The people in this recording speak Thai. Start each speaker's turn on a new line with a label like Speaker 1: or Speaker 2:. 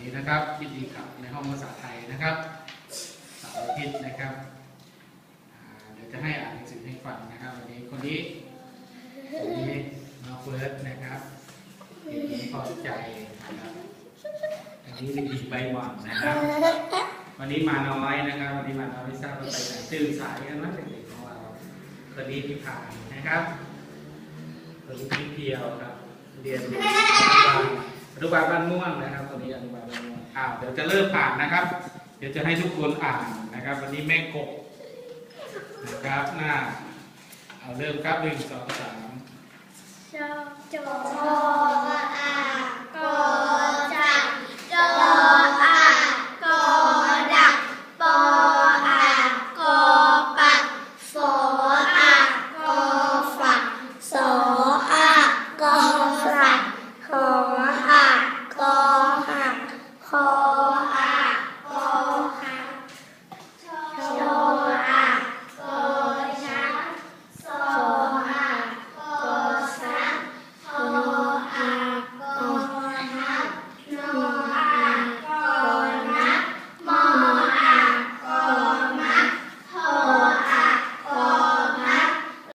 Speaker 1: นี้นะครับยินดีกับในห้องภาษาไทยนะครับสาร์อาทิตย์นะครับเดี๋ยวจะให้อ่านหนังสือให้ฟังนะครับ วันนี้คนนี้คนนี้น้องเฟิร์สนะครับเด็กหญิงพอใจนะครับอันนี้เด็กหญิงใบหม่อนนะครับ วันนี้มาน้อยนะครับ วันนี้มาน้อยไม่ทราบว่าไปไหนตื่นสายกันนะเด็กๆของเราคนนี้พี่ผ่านนะครับคนนี้พี่เพียวครับเรียน อนุบาลบ้านม่วงนะครับคนนี้อนุบาลบ้านม่วงอ้าวเดี๋ยวจะเริ่มอ่านนะครับ เดี๋ยวจะให้ทุกคนอ่านนะครับ วันนี้แม่กบนะครับหน้าเอาเริ่มครับหนึ่งสองสาม
Speaker 2: ชอจออ